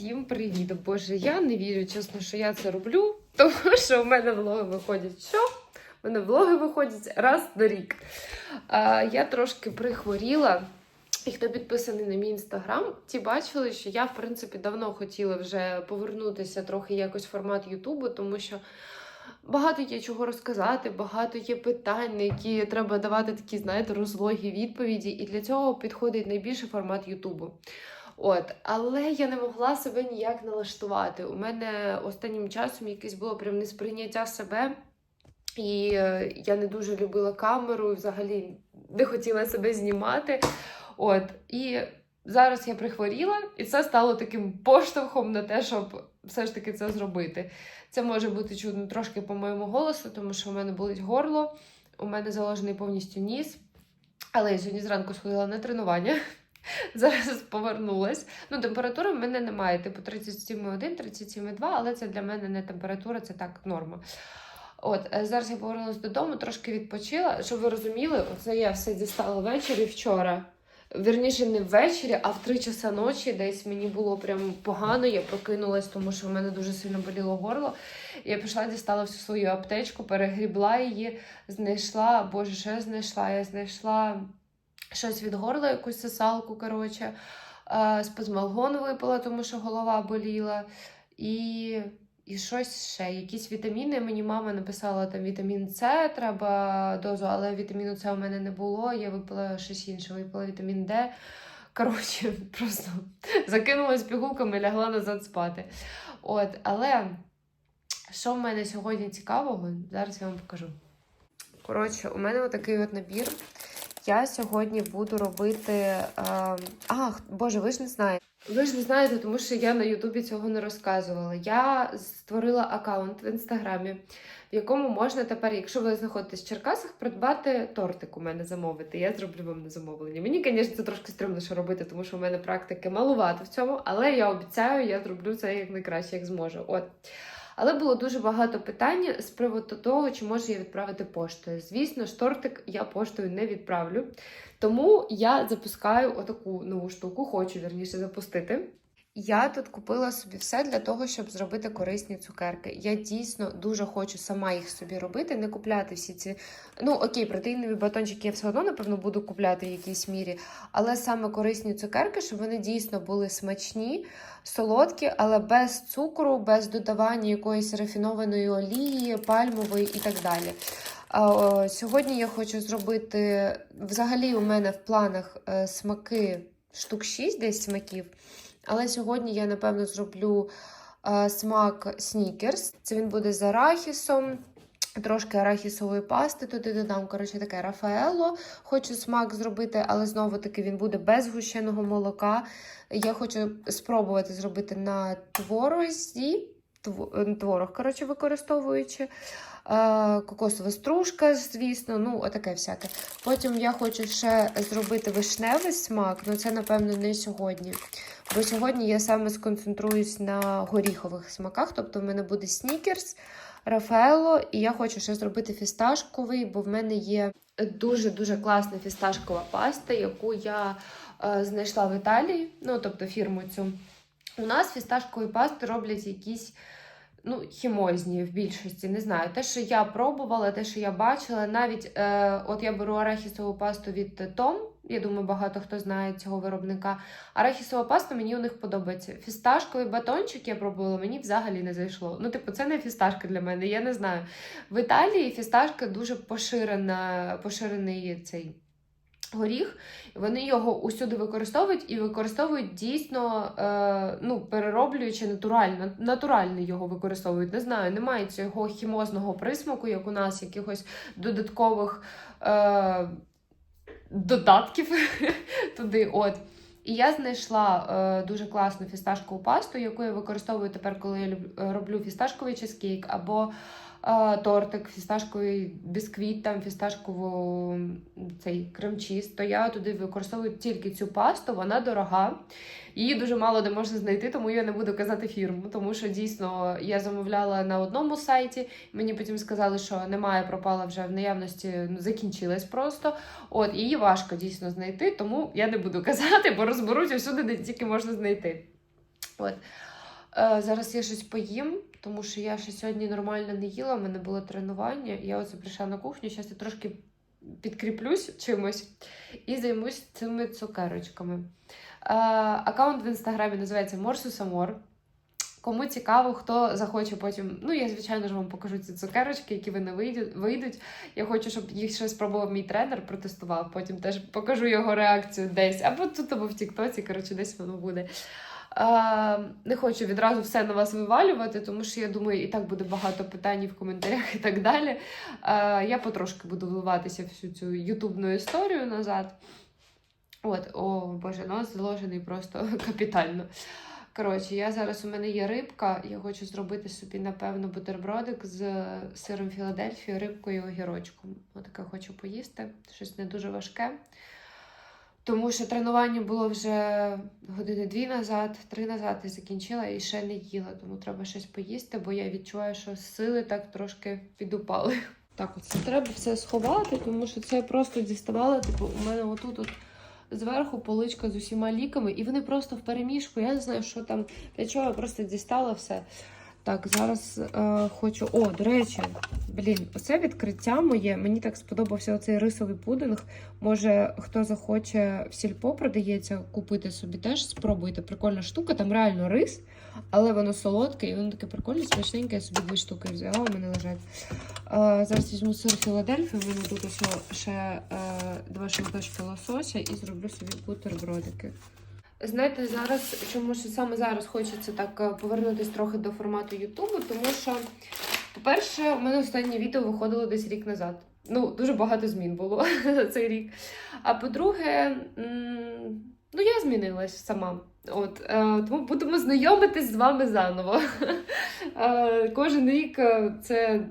Всім привіт! Боже, я не вірю, чесно, що я це роблю, тому що у мене влоги виходять що? У мене влоги виходять раз на рік. А, я трошки прихворіла. І хто підписаний на мій інстаграм, ті бачили, що я, в принципі, давно хотіла вже повернутися трохи якось в формат Ютубу, тому що багато є чого розказати, багато є питань, на які треба давати такі, знаєте, розлогі відповіді. І для цього підходить найбільше формат Ютубу. От, але я не могла себе ніяк налаштувати. У мене останнім часом якесь було прям несприйняття себе. І е, я не дуже любила камеру, і взагалі не хотіла себе знімати. От, і зараз я прихворіла, і це стало таким поштовхом на те, щоб все ж таки це зробити. Це може бути чудно трошки по моєму голосу, тому що у мене болить горло, у мене заложений повністю ніс. Але я сьогодні зранку сходила на тренування. Зараз повернулась. Ну, температури в мене немає, типу 37,1, 37,2, але це для мене не температура, це так норма. От, е, зараз я повернулася додому, трошки відпочила. Щоб ви розуміли, оце я все дістала ввечері вчора. Вірніше, не ввечері, а в 3 часа ночі десь мені було прям погано. Я прокинулась, тому що в мене дуже сильно боліло горло. Я пішла, дістала всю свою аптечку, перегрібла її, знайшла, боже, що я знайшла? Я знайшла щось від горла, якусь сосалку, коротше. Спазмалгон випила, тому що голова боліла. І, і щось ще. Якісь вітаміни. Мені мама написала там вітамін С, треба дозу, але вітаміну С у мене не було. Я випила щось інше, випила вітамін Д. Коротше, просто закинулась пігулками, лягла назад спати. От, але що в мене сьогодні цікавого, зараз я вам покажу. Коротше, у мене отакий от набір. Я сьогодні буду робити. Е, ах, Боже, ви ж не знаєте. Ви ж не знаєте, тому що я на Ютубі цього не розказувала. Я створила аккаунт в інстаграмі, в якому можна тепер, якщо ви знаходитесь в Черкасах, придбати тортик у мене замовити. Я зроблю вам на замовлення. Мені, звісно, це трошки стрімно що робити, тому що у мене практики малувато в цьому, але я обіцяю, я зроблю це як найкраще, як зможу. От. Але було дуже багато питань з приводу того, чи можу я відправити поштою. Звісно штортик я поштою не відправлю. Тому я запускаю отаку нову штуку, хочу вірніше запустити. Я тут купила собі все для того, щоб зробити корисні цукерки. Я дійсно дуже хочу сама їх собі робити, не купляти всі ці. Ну окей, протеїнові батончики я все одно, напевно, буду купляти в якійсь мірі, але саме корисні цукерки, щоб вони дійсно були смачні, солодкі, але без цукру, без додавання якоїсь рафінованої олії, пальмової і так далі. Сьогодні я хочу зробити. Взагалі, у мене в планах е, смаки штук 6 десь смаків. Але сьогодні я, напевно, зроблю е, смак снікерс. Це він буде з арахісом. Трошки арахісової пасти туди додам, коротше, таке Рафаело. Хочу смак зробити, але знову-таки він буде без гущеного молока. Я хочу спробувати зробити на творозі, тво- творог, коротше, використовуючи. Е, Кокосова стружка, звісно, ну, отаке всяке. Потім я хочу ще зробити вишневий смак, але це, напевно, не сьогодні. Бо сьогодні я саме сконцентруюсь на горіхових смаках. Тобто в мене буде снікерс, Рафаело, і я хочу ще зробити фісташковий, бо в мене є дуже-дуже класна фісташкова паста, яку я е, знайшла в Італії, ну, тобто фірму цю. У нас фісташкові пасти роблять якісь ну, хімозні в більшості. Не знаю. Те, що я пробувала, те, що я бачила, навіть е, от я беру арахісову пасту від Том. Я думаю, багато хто знає цього виробника. Арахісова паста мені у них подобається. Фісташковий батончик я пробувала, мені взагалі не зайшло. Ну, типу, це не фісташка для мене, я не знаю. В Італії фісташка дуже поширена, поширений цей. Горіх, вони його усюди використовують і використовують дійсно, е, ну, перероблюючи натурально, натурально його використовують. Не знаю, немає цього хімозного присмаку, як у нас, якихось додаткових е, додатків туди. От. І я знайшла е, дуже класну фісташкову пасту, яку я використовую тепер, коли я роблю фісташковий чизкейк або тортик, фісташковий бісквіт, там фісташкову цей крем-чіз, то я туди використовую тільки цю пасту, вона дорога. Її дуже мало де можна знайти, тому я не буду казати фірму. Тому що дійсно я замовляла на одному сайті. Мені потім сказали, що немає, пропала вже в наявності, ну, закінчилась просто. От її важко дійсно знайти, тому я не буду казати, бо розберусь усюди, де тільки можна знайти. От. Е, зараз я щось поїм, тому що я ще сьогодні нормально не їла, у мене було тренування. Я оце прийшла на кухню, зараз я трошки підкріплюсь чимось і займусь цими цукерочками. Аккаунт в інстаграмі називається Морсусамор. Кому цікаво, хто захоче потім. Ну, я, звичайно ж, вам покажу ці цукерочки, які вони вийдуть. Я хочу, щоб їх ще спробував мій тренер, протестував. Потім теж покажу його реакцію десь. Або тут, або в Тіктоці, коротше, десь воно буде. Не хочу відразу все на вас вивалювати, тому що я думаю, і так буде багато питань в коментарях і так далі. Я потрошки буду вливатися всю цю ютубну історію назад. От, о боже, нос зложений просто капітально. Коротше, я зараз у мене є рибка. Я хочу зробити собі, напевно, бутербродик з сиром Філадельфії, рибкою і огірочком. Отаке хочу поїсти. Щось не дуже важке. Тому що тренування було вже години дві назад, три назад і закінчила і ще не їла. Тому треба щось поїсти, бо я відчуваю, що сили так трошки підупали. Так, оце треба все сховати, тому що це просто діставала. Типу, у мене отут от зверху поличка з усіма ліками, і вони просто в переміжку. Я не знаю, що там для чого, я просто дістала все. Так, зараз е, хочу. О, до речі, блін, оце відкриття моє. Мені так сподобався оцей рисовий пудинг. Може, хто захоче в сільпо продається, купити собі теж. Спробуйте. Прикольна штука. Там реально рис, але воно солодке і воно таке прикольне, смачненьке. Я собі дві штуки взяла, у мене лежать. Е, зараз візьму сир Філадельфію. У мене тут ось ще е, два шматочки лосося і зроблю собі бутербродики. Знаєте, зараз чому ж саме зараз хочеться так е, повернутися трохи до формату Ютубу, тому що, по-перше, у мене останнє відео виходило десь рік назад. Ну, дуже багато змін було за цей рік. А по-друге, ну я змінилась сама. От, е, тому будемо знайомитись з вами заново. Е, Кожен рік це.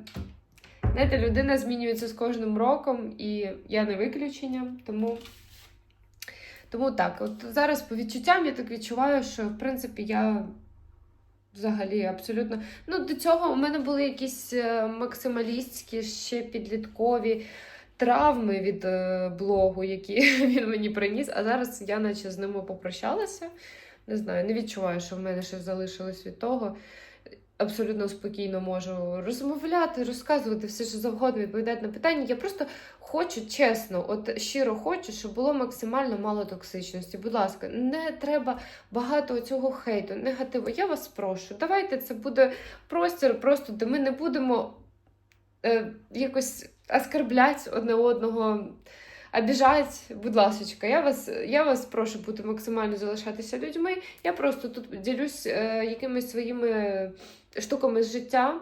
Знаєте, людина змінюється з кожним роком, і я не виключення, тому. Тому так, от зараз по відчуттям я так відчуваю, що в принципі я взагалі абсолютно. Ну, до цього у мене були якісь е, максималістські, ще підліткові травми від е, блогу, які він мені приніс. А зараз я наче з ними попрощалася. Не знаю, не відчуваю, що в мене щось залишилось від того. Абсолютно спокійно можу розмовляти, розказувати все, що завгодно, відповідати на питання. Я просто хочу чесно, от щиро хочу, щоб було максимально мало токсичності. Будь ласка, не треба багато цього хейту, негативу. Я вас прошу. Давайте це буде простір, просто де ми не будемо е, якось оскорбляти одне одного. Обіжать, будь ласка, я вас, я вас прошу бути максимально залишатися людьми. Я просто тут ділюсь е, якимись своїми штуками з життя.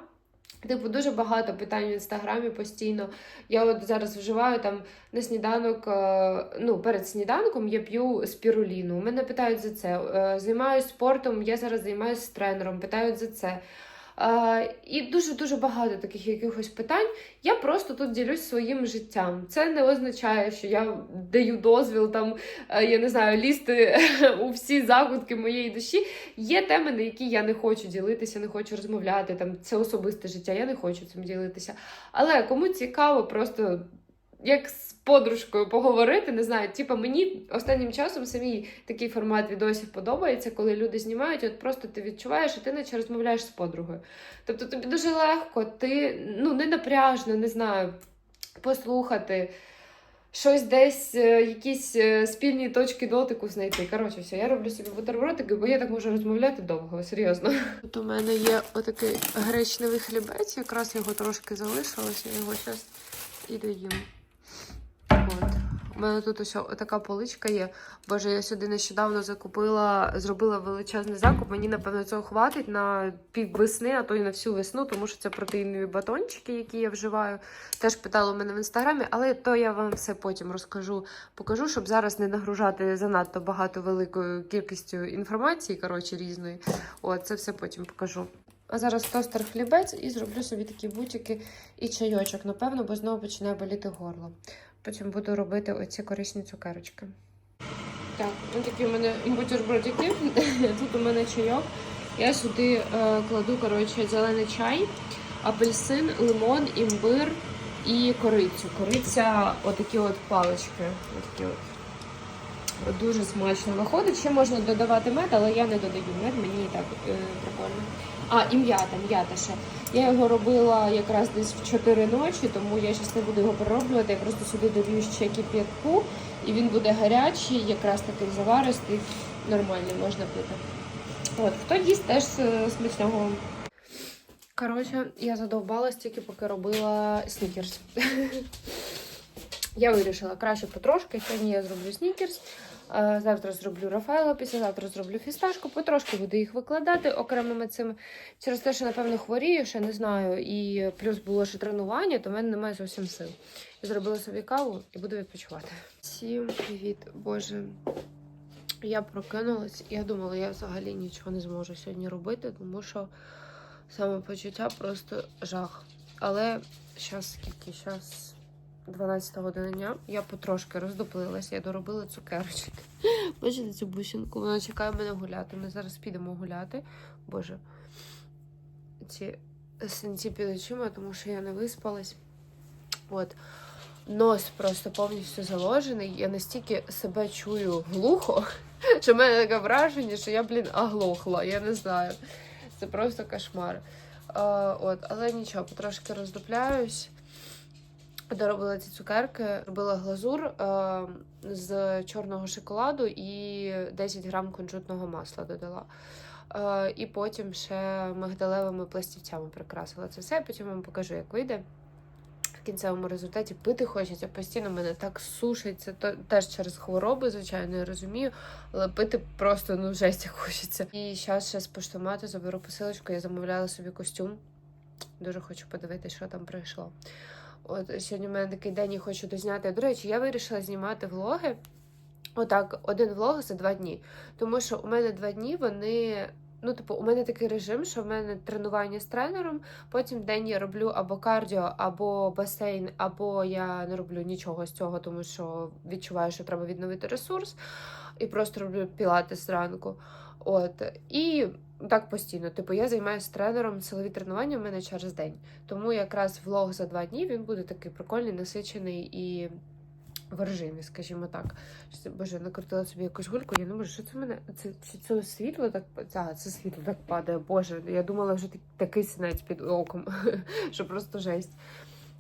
Типу, дуже багато питань в інстаграмі постійно. Я от зараз вживаю там на сніданок, е, ну, перед сніданком я п'ю спіруліну. Мене питають за це. Е, Займаюсь спортом, я зараз займаюся тренером, питають за це. І дуже-дуже багато таких якихось питань. Я просто тут ділюсь своїм життям. Це не означає, що я даю дозвіл там, е, я не знаю, лізти у всі закутки моєї душі. Є теми, на які я не хочу ділитися, не хочу розмовляти. Там це особисте життя, я не хочу цим ділитися. Але кому цікаво, просто. Як з подружкою поговорити, не знаю, типа мені останнім часом самій такий формат відосів подобається, коли люди знімають, от просто ти відчуваєш, що ти наче розмовляєш з подругою. Тобто тобі дуже легко, ти ну не напряжно, не знаю, послухати, щось десь, е, якісь е, спільні точки дотику знайти. Коротше, все, я роблю собі бутербродики, бо я так можу розмовляти довго, серйозно. Тут у мене є отакий гречневий хлібець, якраз його трошки залишилося, я його зараз і доїм. У мене тут ось така поличка є. Боже, я сюди нещодавно закупила, зробила величезний закуп. Мені, напевно, цього хватить на пів весни, а то й на всю весну, тому що це протеїнові батончики, які я вживаю. Теж питали у мене в інстаграмі, але то я вам все потім розкажу, покажу, щоб зараз не нагружати занадто багато великою кількістю інформації, коротше, різної. От, це все потім покажу. А зараз тостер хлібець і зроблю собі такі бутики і чайочок, напевно, бо знову починає боліти горло. Потім буду робити оці корисні цукерочки. Так, ось такі в мене бутербродики. Тут у мене чайок. Я сюди е, кладу коротше, зелений чай, апельсин, лимон, імбир і корицю. Кориця отакі от палички. Отакі от. Дуже смачно виходить. Ще можна додавати мед, але я не додаю мед, мені і так е, прикольно. А, і м'ята, м'ята ще. Я його робила якраз десь в 4 ночі, тому я зараз не буду його перероблювати. Я просто сюди долью ще кип'ятку, і він буде гарячий, якраз такий заваристий, нормальний, можна пити. От, хто їсть теж е, смачного. Коротше, я задовбалась тільки поки робила снікерс. Я вирішила краще потрошки. Сьогодні я зроблю снікерс. Е, Завтра зроблю Рафаело, післязавтра зроблю фісташку, потрошки буду їх викладати окремими цими. Через те, що, напевно, хворію, ще не знаю. І плюс було ще тренування, то в мене немає зовсім сил. Я зробила собі каву і буду відпочивати. Всім привіт, Боже. Я прокинулась, я думала, я взагалі нічого не зможу сьогодні робити, тому що самопочуття просто жах. Але зараз скільки? Зараз 12 година дня. Я потрошки роздуплилась, я доробила цукерочки. Бачите цю бусинку? Вона чекає мене гуляти. Ми зараз підемо гуляти. Боже, ці синці під очима, тому що я не виспалась. От. Нос просто повністю заложений. Я настільки себе чую глухо, що в мене таке враження, що я, блін, оглохла. Я не знаю. Це просто кошмар. Е, от, але нічого, потрошки роздупляюсь. Доробила ці цукерки, робила глазур е, з чорного шоколаду і 10 грам кунжутного масла додала. Е, і потім ще мигдалевими пластівцями прикрасила це все. Потім вам покажу, як вийде. В кінцевому результаті пити хочеться. Постійно мене так сушиться, то теж через хвороби, звичайно, я розумію, але пити просто ну жесть хочеться. І зараз ще з поштомату заберу посилочку. Я замовляла собі костюм. Дуже хочу подивитися, що там прийшло. От сьогодні в мене такий день і хочу дозняти. До речі, я вирішила знімати влоги. Отак, один влог за два дні. Тому що у мене два дні вони. Ну, типу, у мене такий режим, що в мене тренування з тренером. Потім день я роблю або кардіо, або басейн, або я не роблю нічого з цього, тому що відчуваю, що треба відновити ресурс, і просто роблю пілатес зранку. От і так постійно. Типу, я займаюся тренером силові тренування в мене через день. Тому якраз влог за два дні він буде такий прикольний, насичений і в режимі, скажімо так. Це- Боже, накрутила собі якусь гульку, я не можу, що це мене? Це, чи це світло так а, це світло так падає. Боже, я думала, вже такий синець під оком, що просто жесть.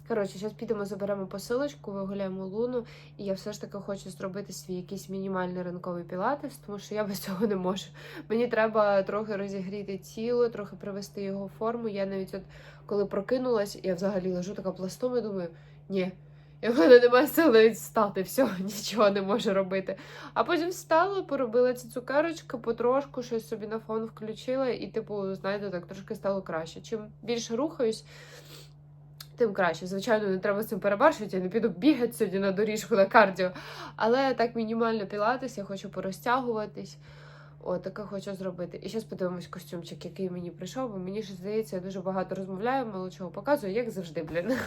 Коротше, зараз підемо, заберемо посилочку, вигуляємо луну, і я все ж таки хочу зробити свій якийсь мінімальний ранковий пілатес, тому що я без цього не можу. Мені треба трохи розігріти тіло, трохи привести його в форму. Я навіть от коли прокинулась, я взагалі лежу така пластом і думаю, ні. І в мене немає сил навіть встати, все, нічого не можу робити. А потім встала, поробила ці цукерочки, потрошку щось собі на фон включила, і, типу, знаєте, так трошки стало краще. Чим більше рухаюсь, тим краще. Звичайно, не треба з цим перебарщувати, я не піду бігати сьогодні на доріжку на кардіо. Але так мінімально пілатись, я хочу порозтягуватись. О, таке хочу зробити. І зараз подивимось костюмчик, який мені прийшов, бо мені ж здається, я дуже багато розмовляю, мало чого показую, як завжди, блін.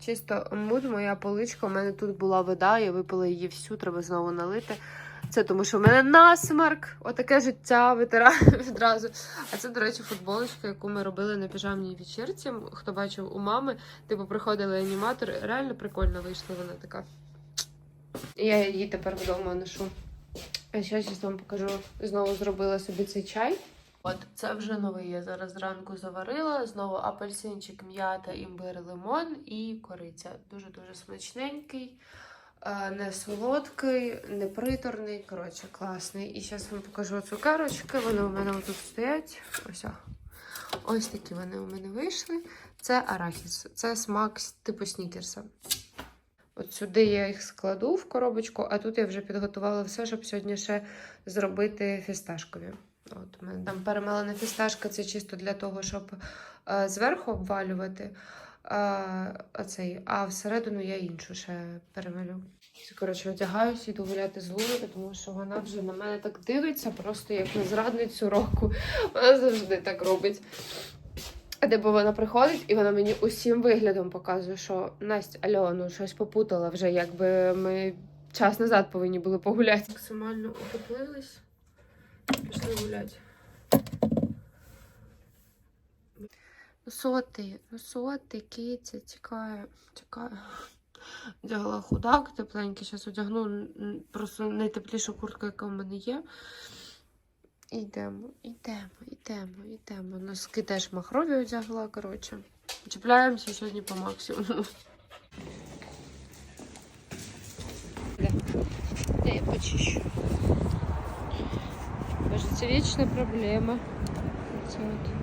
Чисто муд, моя поличка. У мене тут була вода, я випила її всю, треба знову налити. Це тому, що в мене насмарк, отаке життя витираю відразу. А це, до речі, футболочка, яку ми робили на піжамній вечірці. Хто бачив у мами, типу приходили аніматори. Реально прикольно вийшла вона така. Я її тепер вдома ношу. А ще зараз вам покажу. Знову зробила собі цей чай. От це вже новий. Я зараз зранку заварила. Знову апельсинчик, м'ята, імбир, лимон і кориця. Дуже дуже смачненький, не солодкий, не приторний. Коротше, класний. І зараз вам покажу цукерочки. Вони у мене тут стоять. Ось. Ось такі вони у мене вийшли. Це арахіс. Це смак типу снікерса. От сюди я їх складу в коробочку, а тут я вже підготувала все, щоб сьогодні ще зробити фісташкові. От у мене там перемелена фісташка, це чисто для того, щоб е, зверху обвалювати. А, оцей, а всередину я іншу ще перемелю. Коротше, одягаюся, іду гуляти з Луною, тому що вона вже на мене так дивиться, просто як на зрадницю року. Вона завжди так робить. Типу вона приходить і вона мені усім виглядом показує, що Настя, Альо, ну щось попутала вже, якби ми час назад повинні були погуляти. Максимально утеплились. Пішли гуляти. Що ти, киця, тікає, тікає. Одягла худак, тепленький. Зараз одягну просто найтепліша куртка, яка в мене є. Йдемо, йдемо, йдемо, йдемо. Носки теж махрові одягла, коротше. Чіпляємося сьогодні по максимуму. Де я почищу? Боже, це вічна проблема. Це от.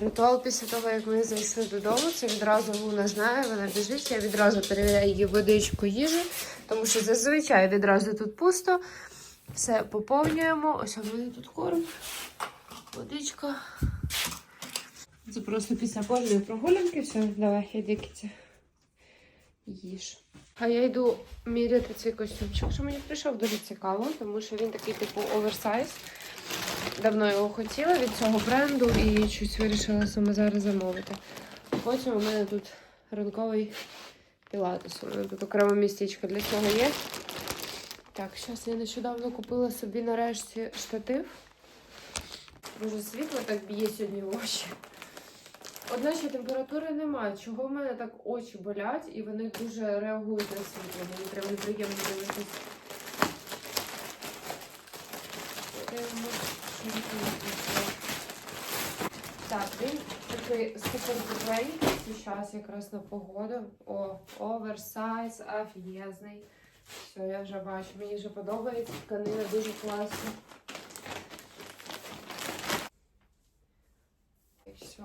Ритуал після того, як ми зайшли додому, це відразу Луна знає, вона біжить, я відразу перевіряю її водичку їжу, тому що зазвичай відразу тут пусто. Все поповнюємо. Ось у мене тут корм, водичка. Це просто після кожної прогулянки. Все, давай, іди кіці. Їж. А я йду міряти цей костюмчик, що мені прийшов дуже цікаво, тому що він такий типу оверсайз. Давно його хотіла від цього бренду і щось вирішила саме зараз замовити. Потім у мене тут ранковий пілатес. У мене тут окреме містечко для цього є. Так, зараз я нещодавно купила собі нарешті штатив. Дуже світло так б'є сьогодні в очі. Одначе температури немає. Чого в мене так очі болять і вони дуже реагують на світло. Мені прям неприємно дивитися. Так, він такий супер тепленький. Зараз якраз на погоду. О, оверсайз, офігезний. Все, я вже бачу. Мені вже подобається. Тканина дуже класна. І все.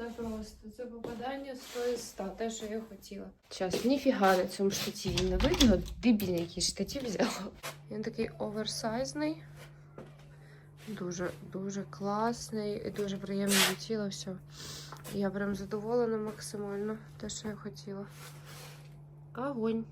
Це просто це попадання 100 із 100, те, що я хотіла. Час, ніфіга на цьому штативі не видно. Дебільний якийсь штатив взяла. Він такий оверсайзний. Дуже, дуже класний і дуже приємний до тіла. Все. Я прям задоволена максимально. Те, що я хотіла. Огонь.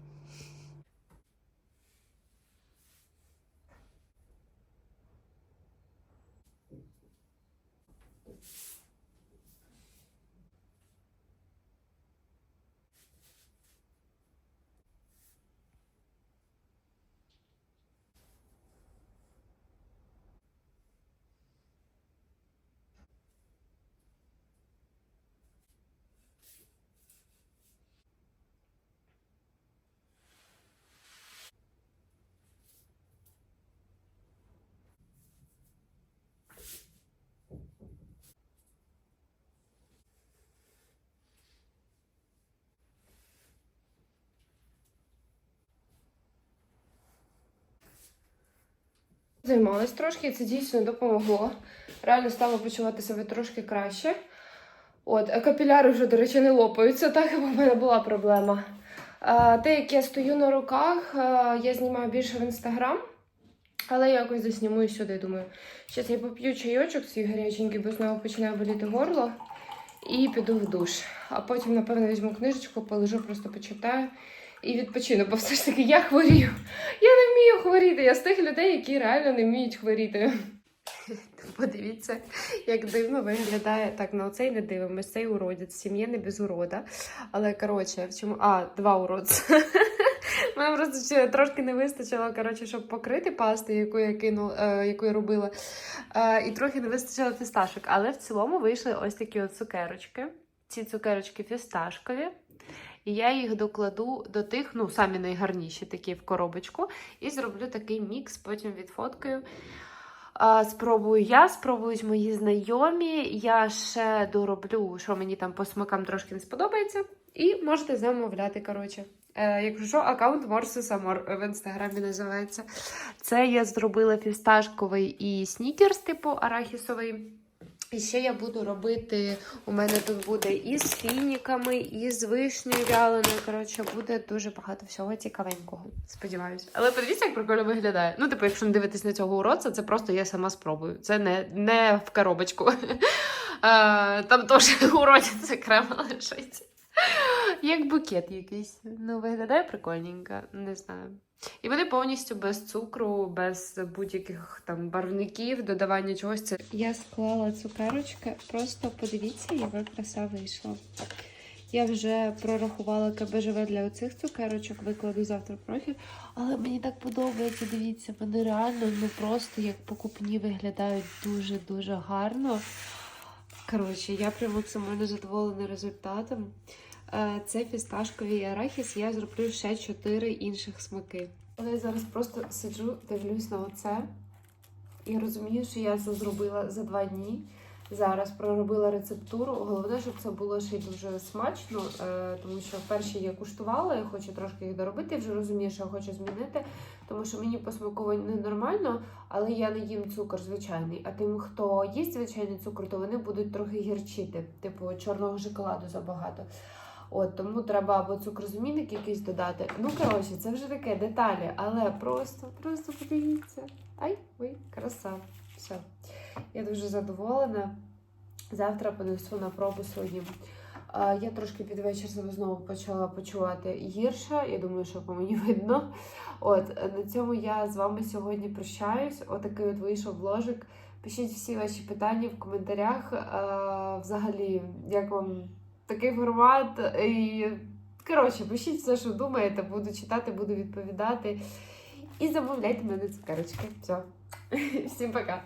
Займалась трошки, і це дійсно допомогло. Реально стало почувати себе трошки краще. От, капіляри вже, до речі, не лопаються, так в мене була проблема. А, те, як я стою на руках, я знімаю більше в інстаграм, але я якось засніму і сюди. Думаю, зараз я поп'ю чайочок свій гаряченький, бо знову починає боліти горло, і піду в душ. А потім, напевно, візьму книжечку, полежу, просто почитаю і відпочину, бо все ж таки я хворію. Я не вмію хворіти. Я з тих людей, які реально не вміють хворіти. Подивіться, як дивно виглядає. Так, на оцей не дивимось, цей уродець. Сім'я не без урода. Але коротше, в чому. А, два уродці. Мене просто трошки не вистачило, коротше, щоб покрити пасту, яку я кинула, яку я робила. Е, і трохи не вистачило фісташок. Але в цілому вийшли ось такі от цукерочки. Ці цукерочки фісташкові. І я їх докладу до тих, ну, самі найгарніші такі в коробочку. І зроблю такий мікс, потім відфоткаю. Спробую я, спробують мої знайомі. Я ще дороблю, що мені там по смакам трошки не сподобається. І можете замовляти, коротше. Е, якщо що, аккаунт Морсис Амор в інстаграмі називається. Це я зробила фісташковий і снікерс, типу арахісовий. І ще я буду робити, у мене тут буде і з фініками, і з вишнею вяленою. Коротше, буде дуже багато всього цікавенького. Сподіваюся. Але подивіться, як прикольно виглядає. Ну, типу, якщо не дивитись на цього уродця, це просто я сама спробую. Це не, не в коробочку. Там теж уродець окремо лишиться. Як букет якийсь. Ну, виглядає прикольненько, не знаю. І вони повністю без цукру, без будь-яких там барвників, додавання чогось. Це я склала цукерочки. Просто подивіться, яка краса вийшла. Я вже прорахувала КБЖВ для оцих цукерочок, викладу завтра профіль. Але мені так подобається, дивіться, вони реально ну просто як покупні виглядають дуже-дуже гарно. Коротше, я прям максимально задоволена результатом. Е, Це фісташковий арахіс, я зроблю ще 4 інших смаки. Але я зараз просто сиджу, дивлюсь на оце і розумію, що я це зробила за два дні. Зараз проробила рецептуру. Головне, щоб це було ще й дуже смачно, е, тому що перші я куштувала, я хочу трошки їх доробити. Вже розумію, що я хочу змінити, тому що мені по смаку не нормально, але я не їм цукор звичайний. А тим, хто їсть звичайний цукор, то вони будуть трохи гірчити, типу чорного шоколаду забагато. От тому треба або цукрозамінник якийсь додати. Ну коротше, це вже таке деталі, але просто, просто подивіться. Ай, ой, краса. Все. Я дуже задоволена. Завтра понесу на пробу своїм. Я трошки під вечір себе знову почала почувати гірше. Я думаю, що по мені видно. От на цьому я з вами сьогодні прощаюсь. Отакий от вийшов вложик. Пишіть всі ваші питання в коментарях. Взагалі, як вам такий формат. І коротше, пишіть все, що думаєте. Буду читати, буду відповідати. І замовляйте мене цукерочки. Все. Всім пока.